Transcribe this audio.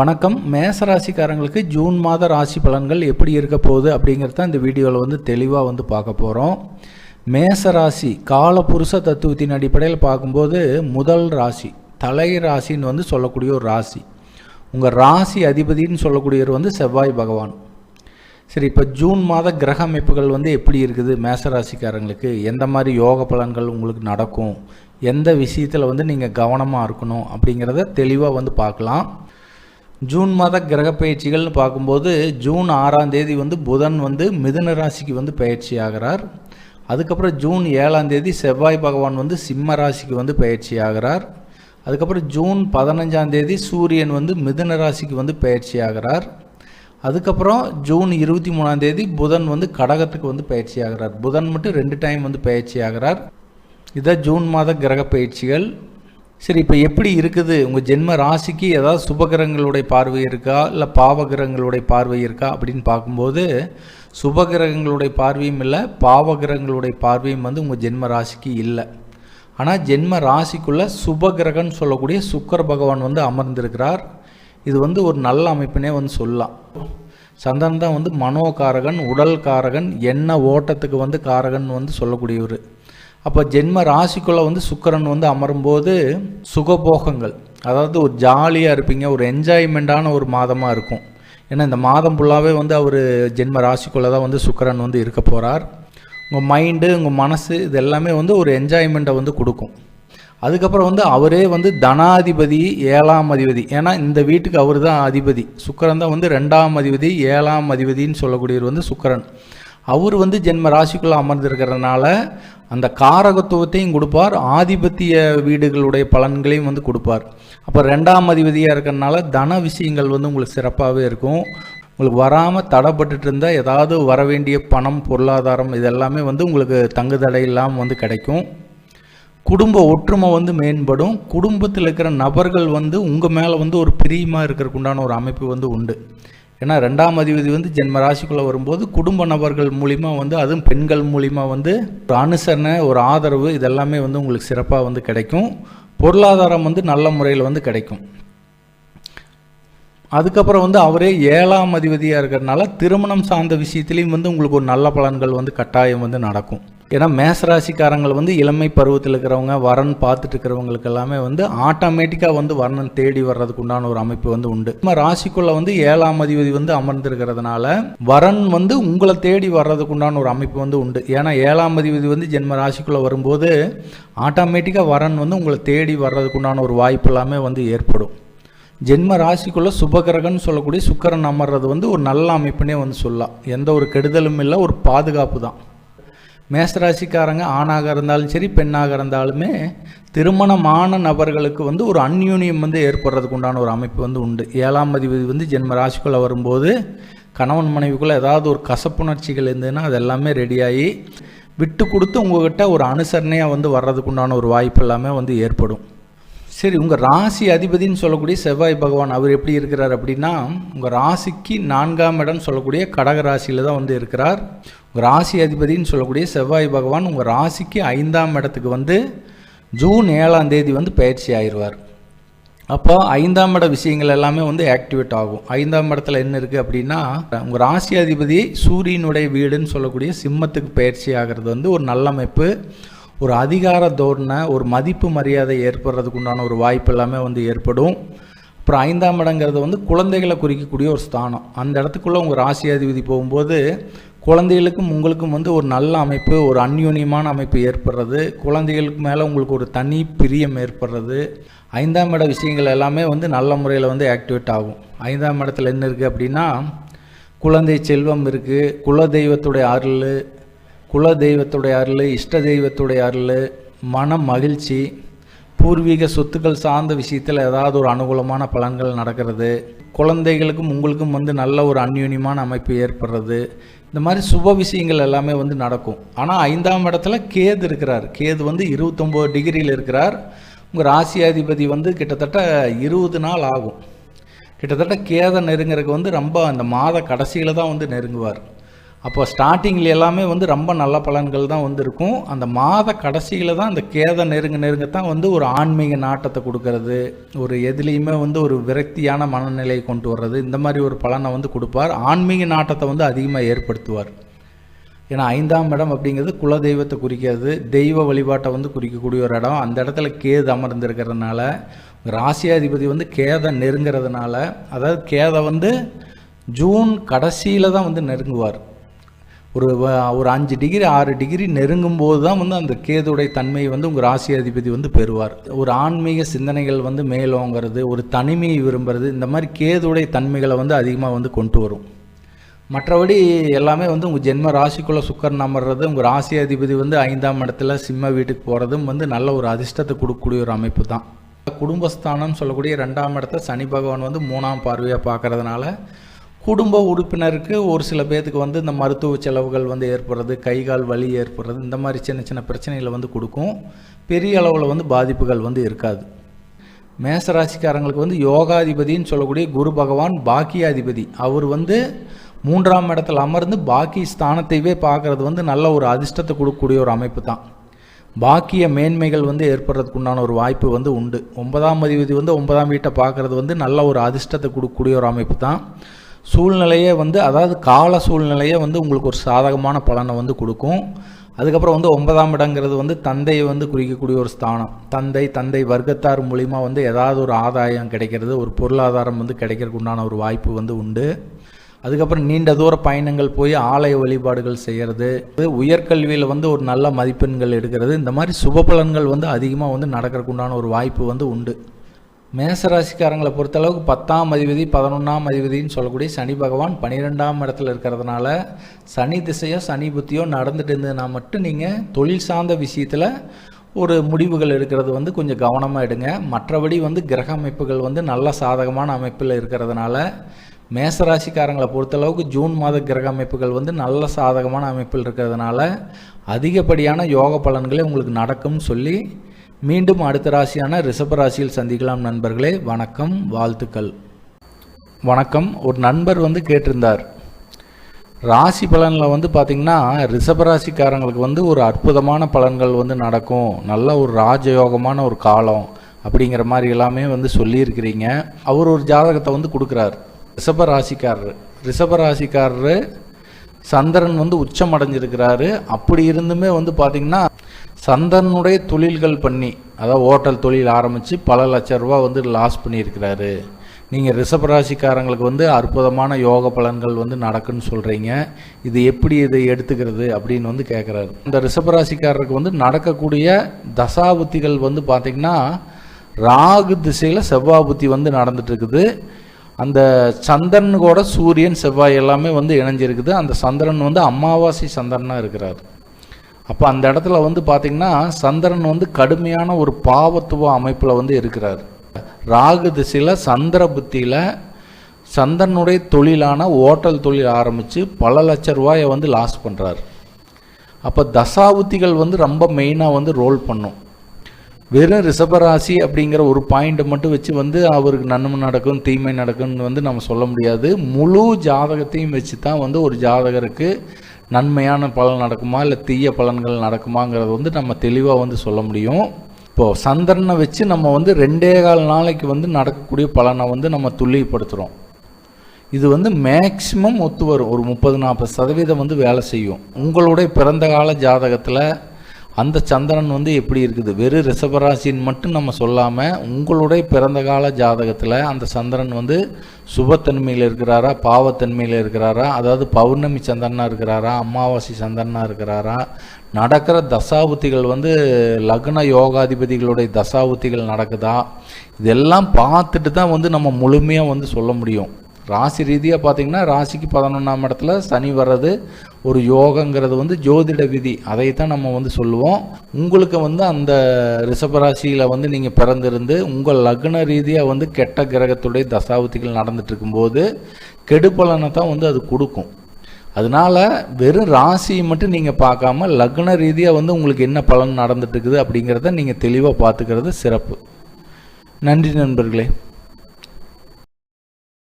வணக்கம். மேச ராசிக்காரங்களுக்கு ஜூன் மாத ராசி பலன்கள் எப்படி இருக்க போகுது அப்படிங்கிறத இந்த வீடியோவில் வந்து தெளிவாக வந்து பார்க்க போகிறோம் மேச ராசி காலபுருஷ தத்துவத்தின் அடிப்படையில் பார்க்கும்போது முதல் ராசி தலை ராசின்னு வந்து சொல்லக்கூடிய ஒரு ராசி. உங்கள் ராசி அதிபதின்னு சொல்லக்கூடியவர் வந்து செவ்வாய் பகவான். சரி இப்போ ஜூன் மாத கிரக அமைப்புகள் வந்து எப்படி இருக்குது மேச ராசிக்காரங்களுக்கு எந்த மாதிரி யோக பலன்கள் உங்களுக்கு நடக்கும்? எந்த விஷயத்தில் வந்து நீங்கள் கவனமாக இருக்கணும் அப்படிங்கிறத தெளிவாக வந்து பார்க்கலாம். ஜூன் மாத கிரக பயிற்சிகள்னு பார்க்கும்போது ஜூன் ஆறாம் தேதி வந்து புதன் வந்து மிதுன ராசிக்கு வந்து பயிற்சி ஆகிறார். அதுக்கப்புறம் ஜூன் ஏழாம் தேதி செவ்வாய் பகவான் வந்து சிம்ம ராசிக்கு வந்து பயிற்சி ஆகிறார். அதுக்கப்புறம் ஜூன் பதினஞ்சாம் தேதி சூரியன் வந்து மிதுன ராசிக்கு வந்து பயிற்சி ஆகிறார். அதுக்கப்புறம் ஜூன் இருபத்தி மூணாம் தேதி புதன் வந்து கடகத்துக்கு வந்து பயிற்சி ஆகிறார். புதன் மட்டும் ரெண்டு டைம் வந்து பயிற்சி ஆகிறார். இதான் ஜூன் மாத கிரக பயிற்சிகள் சரி இப்போ எப்படி இருக்குது? உங்கள் ஜென்ம ராசிக்கு ஏதாவது சுபகிரகங்களுடைய பார்வை இருக்கா? இல்லை பாவகிரகங்களுடைய பார்வை இருக்கா? அப்படின்னு பார்க்கும்போது சுபகிரகங்களுடைய பார்வையும் இல்லை பாவகிரகங்களுடைய பார்வையும் வந்து உங்கள் ஜென்ம ராசிக்கு இல்லை. ஆனால் ஜென்ம ராசிக்குள்ளே சுபகிரகன்னு சொல்லக்கூடிய சுக்கர பகவான் வந்து அமர்ந்திருக்கிறார். இது வந்து ஒரு நல்ல அமைப்பினே வந்து சொல்லலாம். சந்தனம் தான் வந்து மனோகாரகன் உடல் காரகன் எண்ண ஓட்டத்துக்கு வந்து காரகன் வந்து சொல்லக்கூடியவர். அப்போ ஜென்ம ராசிக்குள்ளே வந்து சுக்கரன் வந்து அமரும்போது சுகபோகங்கள். அதாவது ஒரு ஜாலியாக இருப்பீங்க ஒரு என்ஜாய்மெண்ட்டான ஒரு மாதமாக இருக்கும். ஏன்னா இந்த மாதம் ஃபுல்லாகவே வந்து அவர் ஜென்ம ராசிக்குள்ளே தான் வந்து சுக்கரன் வந்து இருக்க போகிறார் உங்கள் மைண்டு உங்கள் மனசு இது எல்லாமே வந்து ஒரு என்ஜாய்மெண்ட்டை வந்து கொடுக்கும். அதுக்கப்புறம் வந்து அவரே வந்து தனாதிபதி ஏழாம் அதிபதி. ஏன்னா இந்த வீட்டுக்கு அவர் தான் அதிபதி. சுக்கரன் தான் வந்து ரெண்டாம் அதிபதி ஏழாம் அதிபதின்னு சொல்லக்கூடியவர் வந்து சுக்கரன். அவர் வந்து ஜென்ம ராசிக்குள்ளே அமர்ந்திருக்கிறதுனால அந்த காரகத்துவத்தையும் கொடுப்பார் ஆதிபத்திய வீடுகளுடைய பலன்களையும் வந்து கொடுப்பார். அப்போ ரெண்டாம் அதிபதியாக இருக்கிறனால தன விஷயங்கள் வந்து உங்களுக்கு சிறப்பாகவே இருக்கும். உங்களுக்கு வராமல் தடைப்பட்டுட்டு இருந்தால் ஏதாவது வர வேண்டிய பணம் பொருளாதாரம் இதெல்லாமே வந்து உங்களுக்கு தங்கு தடை இல்லாமல் வந்து கிடைக்கும். குடும்ப ஒற்றுமை வந்து மேம்படும். குடும்பத்தில் இருக்கிற நபர்கள் வந்து உங்கள் மேலே வந்து ஒரு பிரியமாக இருக்கிறதுக்குண்டான ஒரு அமைப்பு வந்து உண்டு. ஏன்னா ரெண்டாம் அதிபதி வந்து ஜென்ம ராசிக்குள்ளே வரும்போது குடும்ப நபர்கள் மூலிமா வந்து அதுவும் பெண்கள் மூலிமா வந்து ஒரு அனுசரணை ஒரு ஆதரவு இதெல்லாமே வந்து உங்களுக்கு சிறப்பாக வந்து கிடைக்கும். பொருளாதாரம் வந்து நல்ல முறையில் வந்து கிடைக்கும். அதுக்கப்புறம் வந்து அவரே ஏழாம் அதிபதியாக இருக்கிறதுனால திருமணம் சார்ந்த விஷயத்துலேயும் வந்து உங்களுக்கு ஒரு நல்ல பலன்கள் வந்து கட்டாயம் வந்து நடக்கும். ஏன்னா மேசராசிக்காரங்கள் வந்து இளமை பருவத்தில் இருக்கிறவங்க வரன் பார்த்துட்டு இருக்கிறவங்களுக்கு எல்லாமே வந்து ஆட்டோமேட்டிக்காக வந்து வரணன் தேடி வர்றதுக்கு உண்டான ஒரு அமைப்பு வந்து உண்டு. நம்ம ராசிக்குள்ள வந்து ஏழாம் அதிபதி வந்து அமர்ந்திருக்கிறதுனால வரன் வந்து உங்களை தேடி வர்றதுக்கு உண்டான ஒரு அமைப்பு வந்து உண்டு. ஏன்னா ஏழாம் அதிபதி வந்து ஜென்ம ராசிக்குள்ளே வரும்போது ஆட்டோமேட்டிக்காக வரன் வந்து உங்களை தேடி வர்றதுக்கு உண்டான ஒரு வாய்ப்பு எல்லாமே வந்து ஏற்படும். ஜென்ம ராசிக்குள்ள சுபகிரகன்னு சொல்லக்கூடிய சுக்கரன் அமர்றது வந்து ஒரு நல்ல அமைப்புனே வந்து சொல்லலாம். எந்த ஒரு கெடுதலும் இல்லை ஒரு பாதுகாப்பு தான். மேசராசிக்காரங்க ஆணாக இருந்தாலும் சரி பெண்ணாக இருந்தாலுமே திருமணமான நபர்களுக்கு வந்து ஒரு அந்யூனியம் வந்து ஏற்படுறதுக்கு உண்டான ஒரு அமைப்பு வந்து உண்டு. ஏழாம் அதிபதி வந்து ஜென்ம ராசிக்குள்ளே வரும்போது கணவன் மனைவிக்குள்ளே ஏதாவது ஒரு கசப்புணர்ச்சிகள் இருந்ததுன்னா அது எல்லாமே ரெடியாகி விட்டு கொடுத்து உங்கள்கிட்ட ஒரு அனுசரணையாக வந்து வர்றதுக்கு உண்டான ஒரு வாய்ப்பு எல்லாமே வந்து ஏற்படும். சரி உங்கள் ராசி அதிபதின்னு சொல்லக்கூடிய செவ்வாய் பகவான் அவர் எப்படி இருக்கிறார் அப்படின்னா உங்கள் ராசிக்கு நான்காம் இடம் சொல்லக்கூடிய கடக ராசியில் தான் வந்து இருக்கிறார். உங்கள் ராசி அதிபதின்னு சொல்லக்கூடிய செவ்வாய் பகவான் உங்கள் ராசிக்கு ஐந்தாம் இடத்துக்கு வந்து ஜூன் ஏழாம் தேதி வந்து பயிற்சி ஆயிடுவார். அப்போ ஐந்தாம் இட விஷயங்கள் எல்லாமே வந்து ஆக்டிவேட் ஆகும். ஐந்தாம் இடத்துல என்ன இருக்குது அப்படின்னா உங்கள் ராசி அதிபதி சூரியனுடைய வீடுன்னு சொல்லக்கூடிய சிம்மத்துக்கு பயிற்சி ஆகிறது வந்து ஒரு நல்லமைப்பு ஒரு அதிகார தோரணை ஒரு மதிப்பு மரியாதை ஏற்படுறதுக்கு உண்டான ஒரு வாய்ப்பு எல்லாமே வந்து ஏற்படும். அப்புறம் ஐந்தாம் இடங்கிறது வந்து குழந்தைகளை குறிக்கக்கூடிய ஒரு ஸ்தானம். அந்த இடத்துக்குள்ளே உங்கள் ராசியாதிபதி போகும்போது குழந்தைகளுக்கும் உங்களுக்கும் வந்து ஒரு நல்ல அமைப்பு ஒரு அந்யூன்யமான அமைப்பு ஏற்படுறது. குழந்தைகளுக்கு மேலே உங்களுக்கு ஒரு தனி பிரியம் ஏற்படுறது. ஐந்தாம் இட விஷயங்கள் எல்லாமே வந்து நல்ல முறையில் வந்து ஆக்டிவேட் ஆகும். ஐந்தாம் இடத்துல என்ன இருக்குது அப்படின்னா குழந்தை செல்வம் இருக்குது குல தெய்வத்துடைய அருள் குல தெய்வத்துடைய அருள் இஷ்ட தெய்வத்துடைய அருள் மன மகிழ்ச்சி பூர்வீக சொத்துக்கள் சார்ந்த விஷயத்தில் ஏதாவது ஒரு அனுகூலமான பலன்கள் நடக்கிறது. குழந்தைகளுக்கும் உங்களுக்கும் வந்து நல்ல ஒரு அந்யூன்யமான அமைப்பு ஏற்படுறது. இந்த மாதிரி சுப விஷயங்கள் எல்லாமே வந்து நடக்கும். ஆனால் ஐந்தாம் இடத்துல கேது இருக்கிறார். கேது வந்து இருபத்தொம்போது டிகிரியில் இருக்கிறார். உங்கள் ராசியாதிபதி வந்து கிட்டத்தட்ட இருபது நாள் ஆகும். கிட்டத்தட்ட கேதை நெருங்கிறதுக்கு வந்து ரொம்ப அந்த மாத கடைசியில் தான் வந்து நெருங்குவார். அப்போ ஸ்டார்டிங்கில் எல்லாமே வந்து ரொம்ப நல்ல பலன்கள் தான் வந்து இருக்கும் அந்த மாத கடைசியில் தான் அந்த கேத நெருங்க நெருங்கத்தான் வந்து ஒரு ஆன்மீக நாட்டத்தை கொடுக்கறது. ஒரு எதுலேயுமே வந்து ஒரு விரக்தியான மனநிலையை கொண்டு வர்றது. இந்த மாதிரி ஒரு பலனை வந்து கொடுப்பார். ஆன்மீக நாட்டத்தை வந்து அதிகமாக ஏற்படுத்துவார். ஏன்னா ஐந்தாம் இடம் அப்படிங்கிறது குல தெய்வத்தை குறிக்கிறது. தெய்வ வழிபாட்டை வந்து குறிக்கக்கூடிய ஒரு இடம். அந்த இடத்துல கேது அமர்ந்திருக்கிறதுனால ராசியாதிபதி வந்து கேதை நெருங்கிறதுனால அதாவது கேதை வந்து ஜூன் கடைசியில் தான் வந்து நெருங்குவார். ஒரு ஒரு அஞ்சு டிகிரி ஆறு டிகிரி நெருங்கும் போது தான் வந்து அந்த கேதுடைய தன்மையை வந்து உங்கள் ராசி அதிபதி வந்து பெறுவார். ஒரு ஆன்மீக சிந்தனைகள் வந்து மேலோங்கிறது ஒரு தனிமையை விரும்புறது இந்த மாதிரி கேதுடைய தன்மைகளை வந்து அதிகமாக வந்து கொண்டு வரும். மற்றபடி எல்லாமே வந்து உங்கள் ஜென்ம ராசிக்குள்ளே சுக்கரன் அமர்றது உங்கள் ராசி அதிபதி வந்து ஐந்தாம் இடத்துல சிம்ம வீட்டுக்கு போகிறதும் வந்து நல்ல ஒரு அதிர்ஷ்டத்தை கொடுக்கக்கூடிய ஒரு அமைப்பு தான். குடும்பஸ்தானம்னு சொல்லக்கூடிய ரெண்டாம் இடத்த சனி பகவான் வந்து மூணாம் பார்வையாக பார்க்கறதுனால குடும்ப உறுப்பினருக்கு ஒரு சில பேர்த்துக்கு வந்து இந்த மருத்துவ செலவுகள் வந்து ஏற்படுறது கை கால் வலி ஏற்படுறது இந்த மாதிரி சின்ன சின்ன பிரச்சனைகளை வந்து கொடுக்கும். பெரிய அளவில் வந்து பாதிப்புகள் வந்து இருக்காது. மேசராசிக்காரங்களுக்கு வந்து யோகாதிபதின்னு சொல்லக்கூடிய குரு பகவான் பாக்கியாதிபதி. அவர் வந்து மூன்றாம் இடத்துல அமர்ந்து பாக்கி ஸ்தானத்தையே பார்க்கறது வந்து நல்ல ஒரு அதிர்ஷ்டத்தை கொடுக்கக்கூடிய ஒரு அமைப்பு தான். பாக்கிய மேன்மைகள் வந்து ஏற்படுறதுக்கு உண்டான ஒரு வாய்ப்பு வந்து உண்டு. ஒன்பதாம் அதிபதி வந்து ஒன்பதாம் வீட்டை பார்க்கறது வந்து நல்ல ஒரு அதிர்ஷ்டத்தை கொடுக்கக்கூடிய ஒரு அமைப்பு தான். சூழ்நிலையே வந்து அதாவது கால சூழ்நிலையே வந்து உங்களுக்கு ஒரு சாதகமான பலனை வந்து கொடுக்கும். அதுக்கப்புறம் வந்து ஒன்பதாம் இடங்கிறது வந்து தந்தையை வந்து குறிக்கக்கூடிய ஒரு ஸ்தானம். தந்தை தந்தை வர்க்கத்தார் மூலிமா வந்து ஏதாவது ஒரு ஆதாயம் கிடைக்கிறது ஒரு பொருளாதாரம் வந்து கிடைக்கிறதுக்கு உண்டான ஒரு வாய்ப்பு வந்து உண்டு. அதுக்கப்புறம் நீண்ட தூர பயணங்கள் போய் ஆலய வழிபாடுகள் செய்கிறது உயர்கல்வியில் வந்து ஒரு நல்ல மதிப்பெண்கள் எடுக்கிறது. இந்த மாதிரி சுப பலன்கள் வந்து அதிகமாக வந்து நடக்கிறதுக்குண்டான ஒரு வாய்ப்பு வந்து உண்டு. மேசராசிக்காரங்களை பொறுத்தளவுக்கு பத்தாம் அதிபதி பதினொன்றாம் அதிபதின்னு சொல்லக்கூடிய சனி பகவான் பன்னிரெண்டாம் இடத்துல இருக்கிறதுனால சனி திசையோ சனி புத்தியோ நடந்துட்டு இருந்ததுன்னா மட்டும் நீங்கள் தொழில் சார்ந்த விஷயத்தில் ஒரு முடிவுகள் எடுக்கிறது வந்து கொஞ்சம் கவனமாக எடுங்க. மற்றபடி வந்து கிரக அமைப்புகள் வந்து நல்ல சாதகமான அமைப்பில் இருக்கிறதுனால மேசராசிக்காரங்களை பொறுத்தளவுக்கு ஜூன் மாத கிரக அமைப்புகள் வந்து நல்ல சாதகமான அமைப்பில் இருக்கிறதுனால அதிகப்படியான யோக பலன்களே உங்களுக்கு நடக்கும்னு சொல்லி மீண்டும் அடுத்த ராசியான ரிஷப ராசியில் சந்திக்கலாம் நண்பர்களே. வணக்கம் வாழ்த்துக்கள். வணக்கம். ஒரு நண்பர் வந்து கேட்டிருந்தார். ராசி பலனில் வந்து பார்த்திங்கன்னா ரிஷபராசிக்காரங்களுக்கு வந்து ஒரு அற்புதமான பலன்கள் வந்து நடக்கும். நல்ல ஒரு ராஜயோகமான ஒரு காலம் அப்படிங்கிற மாதிரி எல்லாமே வந்து சொல்லியிருக்கிறீங்க. அவர் ஒரு ஜாதகத்தை வந்து கொடுக்குறார். ரிஷபராசிக்காரர் ரிஷபராசிக்காரரு சந்திரன் வந்து உச்சம் அடைஞ்சிருக்கிறாரு. அப்படி இருந்துமே வந்து பார்த்திங்கன்னா சந்தனுடைய தொழில்கள் பண்ணி அதாவது ஹோட்டல் தொழில் ஆரம்பித்து பல லட்ச ரூபா வந்து லாஸ் பண்ணியிருக்கிறாரு. நீங்கள் ரிஷபராசிக்காரங்களுக்கு வந்து அற்புதமான யோக பலன்கள் வந்து நடக்குன்னு சொல்கிறீங்க இது எப்படி இதை எடுத்துக்கிறது அப்படின்னு வந்து கேட்குறாரு இந்த ரிஷபராசிக்காரருக்கு வந்து நடக்கக்கூடிய தசாபுத்திகள் வந்து பார்த்திங்கன்னா ராகு திசையில் செவ்வாய் புத்தி வந்து நடந்துட்டுருக்குது. அந்த சந்திரன் கூட சூரியன் செவ்வாய் எல்லாமே வந்து இணைஞ்சிருக்குது. அந்த சந்திரன் வந்து அமாவாசை சந்திரனாக இருக்கிறார். அப்போ அந்த இடத்துல வந்து பார்த்திங்கன்னா சந்திரன் வந்து கடுமையான ஒரு பாவத்துவ அமைப்பில் வந்து இருக்கிறார். ராகு திசையில் சந்திர புத்தியில் சந்திரனுடைய தொழிலான ஓட்டல் தொழில் ஆரம்பித்து பல லட்ச ரூபாயை வந்து லாஸ் பண்ணுறார் அப்போ தசாபுத்திகள் வந்து ரொம்ப மெயினாக வந்து ரோல் பண்ணும். வெறும் ரிஷபராசி அப்படிங்கிற ஒரு பாயிண்ட்டை மட்டும் வச்சு வந்து அவருக்கு நன்மை நடக்கும் தீமை நடக்கும்னு வந்து நம்ம சொல்ல முடியாது. முழு ஜாதகத்தையும் வச்சு தான் வந்து ஒரு ஜாதகருக்கு நன்மையான பலன் நடக்குமா இல்லை தீய பலன்கள் நடக்குமாங்கிறது வந்து நம்ம தெளிவாக வந்து சொல்ல முடியும். இப்போது சந்திரனை வச்சு நம்ம வந்து ரெண்டே கால் நாளைக்கு வந்து நடக்கக்கூடிய பலனை வந்து நம்ம துல்லியப்படுத்துகிறோம் இது வந்து மேக்சிமம் ஒத்து வரும். ஒரு முப்பது நாற்பது சதவீதம் வந்து வேலை செய்யும். உங்களுடைய பிறந்த கால ஜாதகத்தில் அந்த சந்திரன் வந்து எப்படி இருக்குது? வெறும் ரிஷபராசின்னு மட்டும் நம்ம சொல்லாமல் உங்களுடைய பிறந்த கால ஜாதகத்தில் அந்த சந்திரன் வந்து சுபத்தன்மையில் இருக்கிறாரா பாவத்தன்மையில் இருக்கிறாரா அதாவது பௌர்ணமி சந்திரனாக இருக்கிறாரா அமாவாசை சந்திரனாக இருக்கிறாரா நடக்கிற தசாபுத்திகள் வந்து லக்ன யோகாதிபதிகளுடைய தசாபுத்திகள் நடக்குதா? இதெல்லாம் பார்த்துட்டு தான் வந்து நம்ம முழுமையாக வந்து சொல்ல முடியும். ராசி ரீதியாக பார்த்தீங்கன்னா ராசிக்கு பதினொன்றாம் இடத்துல சனி வர்றது ஒரு யோகங்கிறது வந்து ஜோதிட விதி. அதைத்தான் நம்ம வந்து சொல்லுவோம். உங்களுக்கு வந்து அந்த ரிஷபராசியில் வந்து நீங்கள் பிறந்திருந்து உங்கள் லக்ன ரீதியாக வந்து கெட்ட கிரகத்துடைய தசாவதிகள் நடந்துட்டு இருக்கும்போது கெடுபலனை தான் வந்து அது கொடுக்கும். அதனால வெறும் ராசியை மட்டும் நீங்கள் பார்க்காம லக்ன ரீதியாக வந்து உங்களுக்கு என்ன பலன் நடந்துட்டு இருக்குது அப்படிங்கிறத நீங்கள் தெளிவாக பார்த்துக்கிறது சிறப்பு. நன்றி நண்பர்களே.